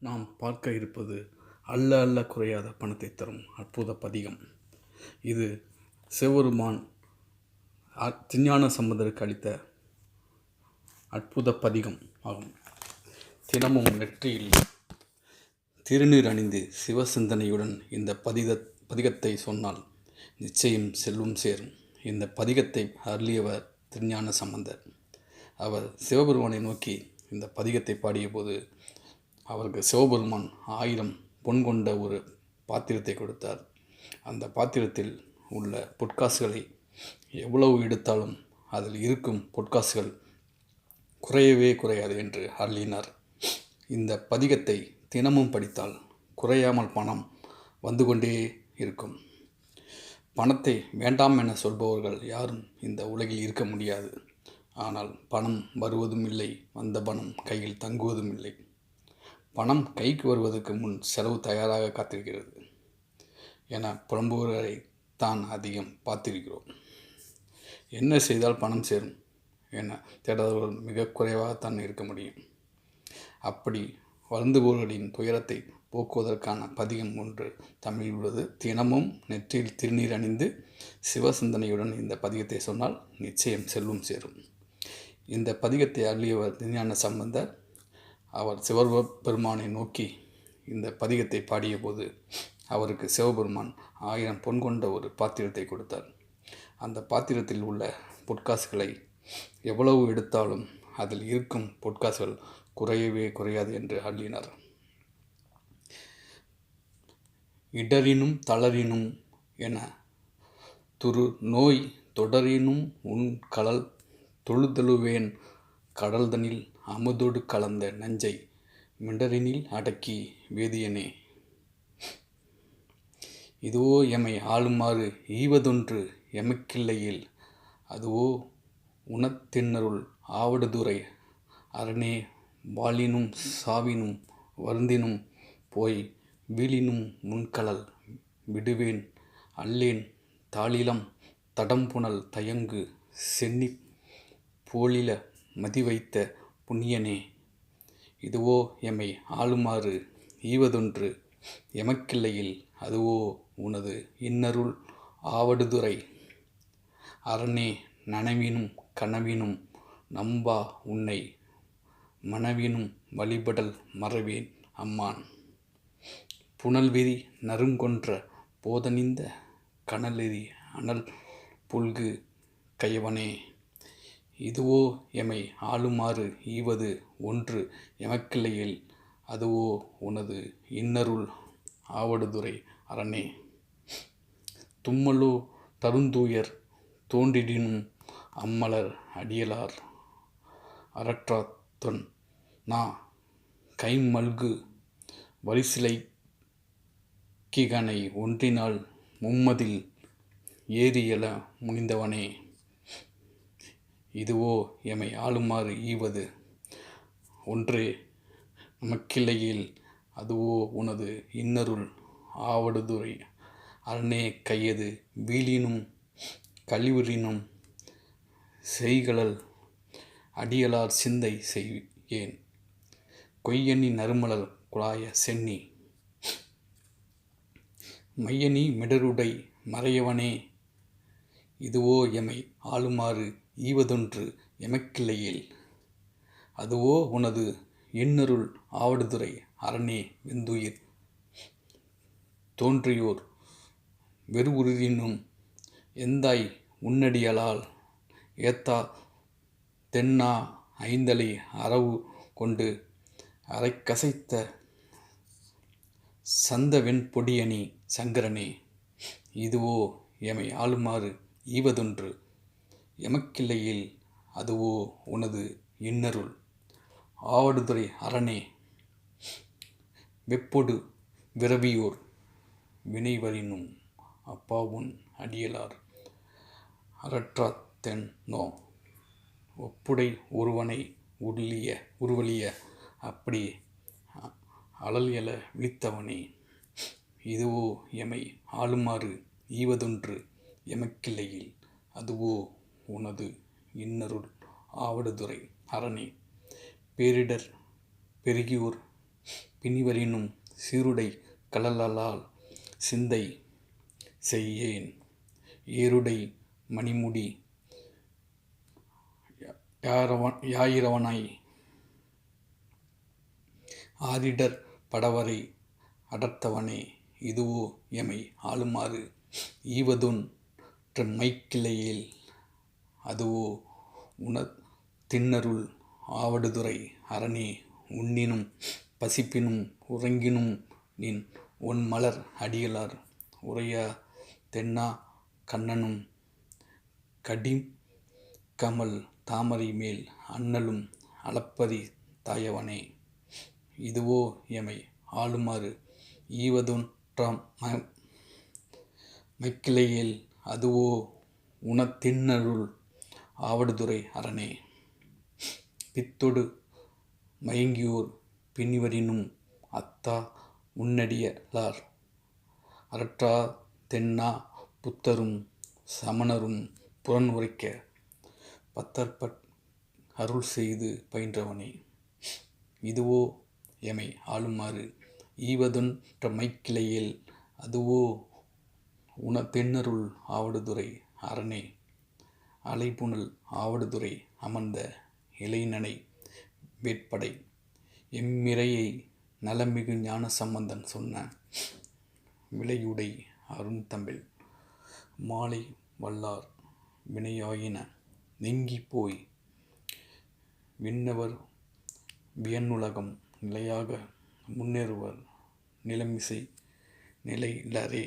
நாம் பார்க்க இருப்பது அல்ல அல்ல குறையாத பணத்தை தரும் அற்புத பதிகம். இது சிவபெருமான் அ- திருஞான சம்பந்தருக்கு அளித்த அற்புத பதிகம் ஆகும். தினமும் நெற்றியில் திருநீர் அணிந்து சிவசிந்தனையுடன் இந்த பதித பதிகத்தை சொன்னால் நிச்சயம் செல்வம் சேரும். இந்த பதிகத்தை அருளியவர் திருஞான சம்பந்தர். அவர் சிவபெருமானை நோக்கி இந்த பதிகத்தை பாடியபோது அவருக்கு சிவபெருமான் ஆயிரம் பொன் கொண்ட ஒரு பாத்திரத்தை கொடுத்தார். அந்த பாத்திரத்தில் உள்ள பொற்காசுகளை எவ்வளவு எடுத்தாலும் அதில் இருக்கும் பொற்காசுகள் குறையவே குறையாது என்று அருளினார். இந்த பதிகத்தை தினமும் படித்தால் குறையாமல் பணம் வந்து கொண்டே இருக்கும். பணத்தை வேண்டாம் என சொல்பவர்கள் யாரும் இந்த உலகில் இருக்க முடியாது. ஆனால் பணம் வருவதும் இல்லை வந்த பணம் கையில் தங்குவதும் இல்லை. பணம் கைக்கு வருவதற்கு முன் செலவு தயாராக காத்திருக்கிறது. என புலம்புவரை தான் அதிகம் பார்த்திருக்கிறோம். என்ன செய்தால் பணம் சேரும்? என தேடாதவர்கள் மிக குறைவாகத்தான் இருக்க முடியும். அப்படி வருந்துபவர்களின் துயரத்தை போக்குவதற்கான பதிகம் ஒன்று தமிழில் உள்ளது. தினமும் நெற்றியில் திருநீர் அணிந்து சிவசிந்தனையுடன் இந்த பதிகத்தை சொன்னால் நிச்சயம் செல்வம் சேரும். இந்த பதிகத்தை அள்ளியவர் திருஞான சம்பந்தர் அவர் சிவபெருமானை நோக்கி இந்த பதிகத்தை பாடியபோது அவருக்கு சிவபெருமான் ஆயிரம் பொன் கொண்ட ஒரு பாத்திரத்தை கொடுத்தார். அந்த பாத்திரத்தில் உள்ள பொட்காசுகளை எவ்வளவு எடுத்தாலும் அதில் இருக்கும் பொட்காசுகள் குறையவே குறையாது என்று அள்ளினார். இடரினும் தளரினும் என துரு நோய் தொடரினும் உன் கடல் தொழுதழுவேன் கடல்தனில் அமுதோடு கலந்த நஞ்சை மிடரினில் அடக்கி வேதியனே. இதுவோ எமை ஆளுமாறு ஈவதொன்று எமக்கில்லையில் அதுவோ உணத்தின்னருள் ஆவடுதுறை அரணே வாளினும் சாவினும் வருந்தினும் போய் வீழினும் முன்கலல் விடுவேன் அல்லேன் தாளிலம் தடம்புணல் தயங்கு சென்னி போலில மதிவைத்த புண்ணியனே இதுவோ எமை ஆளுமாறு ஈவதொன்று எமக்கில்லையில் அதுவோ உனது இன்னருள் ஆவடுதுறை. அரணே நனவினும் கனவினும் நம்பா உன்னை மனவினும் வழிபடல் மறவேன் அம்மான். புனல்விரி நறுங்கொன்ற போதனிந்த கனலெறி அனல் புல்கு கையவனே இதுவோ எமை ஆளுமாறு ஈவது ஒன்று எமக்கில்லையேல் அதுவோ உனது இன்னருள் ஆவடுதுறை அரணே. தும்மலோ தருந்தூயர் தோன்றிடினும் அம்மலர் அடியலார் அரற்றாத்தொன் நா கைமல்கு வரிசிலை கிகனை ஒன்றினால் மும்மதில் ஏறியல முனிந்தவனே. இதுவோ எமை ஆளுமாறு ஈவது. ஒன்றே நமக்கில்லையில் அதுவோ உனது இன்னருள் ஆவடுதுறை. அரணே கையது வீழினும் கழிவுறினும் செய்களல் அடியலார் சிந்தை செய்யேன். கொய்யனி நறுமலர் குழாய சென்னி. மையனி மிடருடை மறையவனே இதுவோ எமை ஆளுமாறு ஈவதொன்று எமக்கில்லையில் அதுவோ உனது இன்னருள் ஆவடுதுறை அரணே வெந்துயிர். தோன்றியோர் வெறுவுருதினும் எந்தாய் உன்னடியலால் ஏத்தா தென்னா ஐந்தலை அரவு கொண்டு அரைக்கசைத்த சந்த வெண்பொடியணி சங்கரனே. இதுவோ எமை ஆளுமாறு ஈவதொன்று எமக்கில்லையில் அதுவோ உனது இன்னருள். ஆவடுதுறை அரணே வெப்பொடு விரவியோர் வினைவரினும் அப்பாவுன் அடியலார் அரற்றாத்தென் நோ ஒப்புடை ஒருவனை உருளிய உருவலிய அப்படி அ- அழல் எழ விழித்தவனே. இதுவோ எமை ஆளுமாறு ஈவதொன்று எமக்கில்லையில் அதுவோ உனது இன்னருள் ஆவடுதுறை. அரணே. பேரிடர் பெருகியோர் பிணிவரினும் சீருடை கலலலால் சிந்தை செய்யேன். ஏருடை மணிமுடி யாரவன் யாயிரவனாய். ஆரிடர் படவரை அடர்த்தவனே இதுவோ எமை ஆளுமாறு. ஈவதுன் மைக்கிளையில் அதுவோ உண திண்ணருள் ஆவடுதுறை அரணே உண்ணினும் பசிப்பினும் உறங்கினும் நின் ஒண்மலர் அடியலார் உரையா தென்னா கண்ணனும் கடிம் கமல் தாமரை மேல் அண்ணலும் அளப்பரி தாயவனே. இதுவோ எமை ஆளுமாறு ஈவதொன்றாம் மைக்கிளையில் மைக்கிளையேல் அதுவோ உணத்திண்ணருள் ஆவடுதுறை அரணே. பித்தொடு மயங்கியோர் பின்வரினும் அத்தா உன்னடியலார். அரற்றா தென்னா புத்தரும் சமணரும் புறன் உரைக்க பத்தர்பட் அருள் செய்து பயின்றவனே. இதுவோ எமை ஆளுமாறு ஈவதுன்ற மைக்கிளையில் அதுவோ உன தென்னருள் ஆவடுதுறை அரணே. அலைப்புணல் ஆவடுதுறை அமர்ந்த இளைநனை வேட்படை. எம்மிறையை நலமிகு ஞான சம்பந்தன் சொன்ன விளையுடை அருந்தமிழ் மாலை வல்லார் வினையாயின நெங்கிப் போய் விண்ணவர் வியன்னுலகம் நிலையாக முன்னேறுவர் நிலமிசை நிலையிலரே.